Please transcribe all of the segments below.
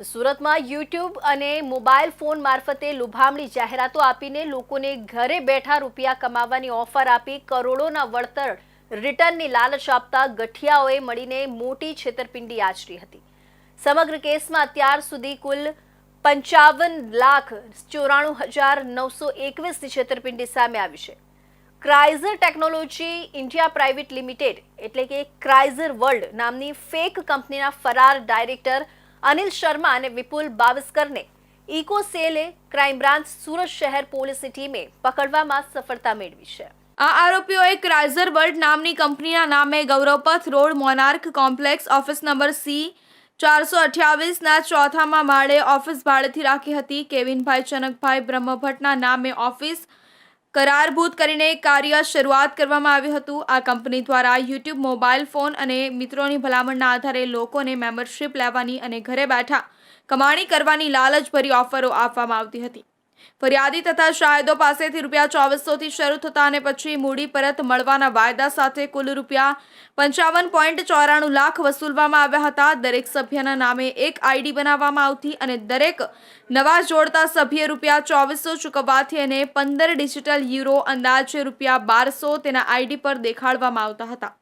સુરતમાં યુટ્યુબ અને mobile phone મારફતે લુભામણી જાહેરાતો આપીને લોકોને ઘરે બેઠા રૂપિયા કમાવાની ઓફર આપી કરોડોના વળતર રિટર્નની લાલચ આપતા ગઠિયાઓએ મળીને મોટી છેતરપિંડી આચરી હતી. સમગ્ર કેસમાં અત્યાર સુધી કુલ પંચાવન લાખ ચોરાણું હજાર નવસો એકવીસની છેતરપિંડી સામે આવી છે. Crizer technology India private limited એટલે કે ક્રાઇઝર વર્લ્ડ નામની ફેક કંપનીના ફરાર ડાયરેક્ટર અનિલ શર્મા અને વિપુલ બાવસ્કરને ઇકો સેલે ક્રાઇમ બ્રાન્ચ સુરત શહેર પોલીસની ટીમે પકડવામાં સફળતા મેળવી છે. આ આરોપીઓએ ક્રાઇઝર વર્લ્ડ નામની કંપનીના નામે Gauravpath road Monarch complex office number C ચારસો અઠ્યાવીસના ચોથામાં માળે ઓફિસ ભાડેથી રાખી હતી કેવિનભાઈ ચનકભાઈ બ્રહ્મભટ્ટના નામે ઓફિસ કરારભૂત કરીને કાર્ય શરૂઆત કરવામાં આવ્યું હતું. આ કંપની દ્વારા યુટ્યુબ, મોબાઈલ ફોન અને મિત્રોની ભલામણના આધારે લોકોને મેમ્બરશિપ લેવાની અને ઘરે બેઠા કમાણી કરવાની લાલચભરી ઓફરો આપવામાં આવતી હતી. ફરિયાદી તથા શાયદો પાસેથી રૂપિયા ચોવીસોથી શરૂ થતા અને પછી મૂડી પરત મળવાના વાયદા સાથે કુલ રૂપિયા પંચાવન પોઈન્ટ ચોરાણું લાખ વસૂલવામાં આવ્યા હતા. દરેક સભ્યના નામે એક આઈડી બનાવવામાં આવતી અને દરેક નવા જોડતા સભ્ય રૂપિયા ચોવીસો ચૂકવવાથી અને પંદર ડિજિટલ યુરો અંદાજે રૂપિયા બારસો તેના આઈડી પર દેખાડવામાં આવતા હતા.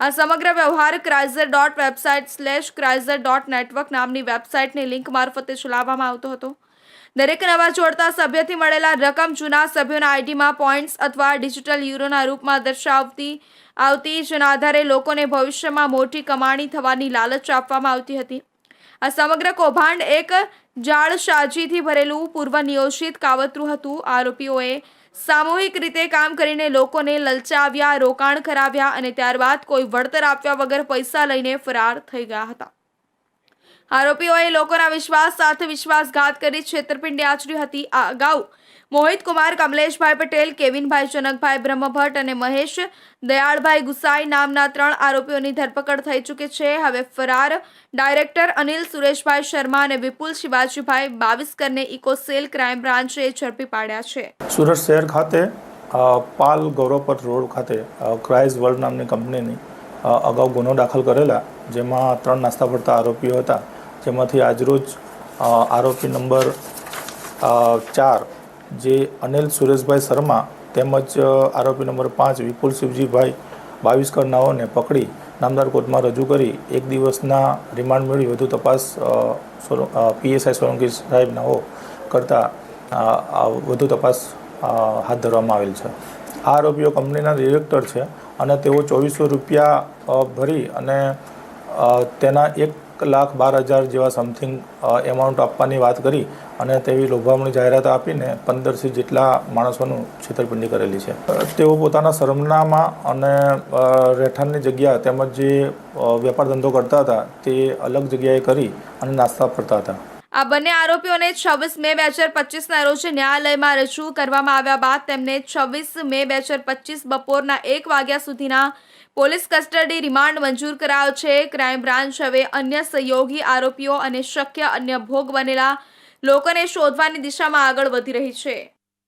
આ સમગ્ર વ્યવહાર Crizer dot website slash Crizer dot network નામની વેબસાઇટની લિંક મારફતે ચલાવવામાં આવતો હતો. દરેક નવા જોડતા સભ્યથી મળેલા રકમ જૂના સભ્યોના આઈડીમાં પોઈન્ટ્સ અથવા ડિજિટલ યુરોના રૂપમાં દર્શાવતી આવતી, જેના આધારે લોકોને ભવિષ્યમાં મોટી કમાણી થવાની લાલચ આપવામાં આવતી હતી. આ સમગ્ર કૌભાંડ એક જાળશાજીથી ભરેલું પૂર્વ નિયોજિત કાવતરું હતું. આરોપીઓએ સામૂહિક રીતે કામ કરીને લોકોને લલચાવ્યા, રોકાણ કરાવ્યા અને ત્યારબાદ કોઈ વળતર આપ્યા વગર પૈસા લઈને ફરાર થઈ ગયા હતા. આરોપીઓએ લોકોના વિશ્વાસ સાથે વિશ્વાસઘાત કરી છેતરપિંડી આચરી હતી. આ અગાઉ મોહિત કુમાર કમલેશભાઈ પટેલ, કેવિનભાઈ જનકભાઈ બ્રહ્મભટ્ટ અને મહેશ દયાળભાઈ ગુસાઈ નામના ત્રણ આરોપીઓની ધરપકડ થઈ ચૂકી છે. હવે ફરાર ડાયરેક્ટર અનિલ સુરેશભાઈ શર્મા અને વિપુલ શિવાજીભાઈ બાવીસકરને ઇકોસેલ ક્રાઇમ બ્રાન્ચે ઝડપી પાડ્યા છે. સુરત શહેર ખાતે પાલ ગૌરવપટ રોડ ખાતે ક્રાઇઝ વર્લ્ડ નામની કંપનીની અગાઉ ગુનો દાખલ કરેલા, જેમાં ત્રણ નાસ્તા પડતા આરોપીઓ હતા. જેમાંથી આજરોજ આરોપી નંબર ચાર જે અનિલ સુરેશભાઈ શર્મા તેમજ આરોપી નંબર પાંચ વિપુલ શિવજીભાઈ બાવીસ કરનાઓને પકડી નામદાર કોર્ટમાં રજૂ કરી એક દિવસના રિમાન્ડ મેળવી વધુ તપાસ પીએસઆઈ સોલંકી સાહેબ નાઓ કરતાં વધુ તપાસ હાથ ધરવામાં આવેલ છે. આ આરોપીઓ કંપનીના ડિરેક્ટર છે અને તેઓ ચોવીસો રૂપિયા ભરી અને તેના એક લાખ બાર હજાર જેવા સમથિંગ એમાઉન્ટ આપવાની વાત કરી અને તેવી લોભામણી જાહેરાત આપીને પંદરથી જેટલા માણસોનું છેતરપિંડી કરેલી છે. તેઓ પોતાના સરનામા અને રહેઠાણની જગ્યા તેમજ જે વેપાર ધંધો કરતા હતા તે અલગ જગ્યાએ કરી અને નાસ્તા ફરતા હતા. આ બંને આરોપીઓને છવ્વીસ મે બે હજાર પચીસના રોજ ન્યાયાલયમાં રજૂ કરવામાં આવ્યા બાદ તેમને છવ્વીસ મે બે હજાર પચીસ બપોરના એક વાગ્યા સુધીના પોલીસ કસ્ટડી રિમાન્ડ મંજૂર કરાયો છે. ક્રાઇમ બ્રાન્ચ હવે અન્ય સહયોગી આરોપીઓ અને શક્ય અન્ય ભોગ બનેલા લોકોને શોધવાની દિશામાં આગળ વધી રહી છે.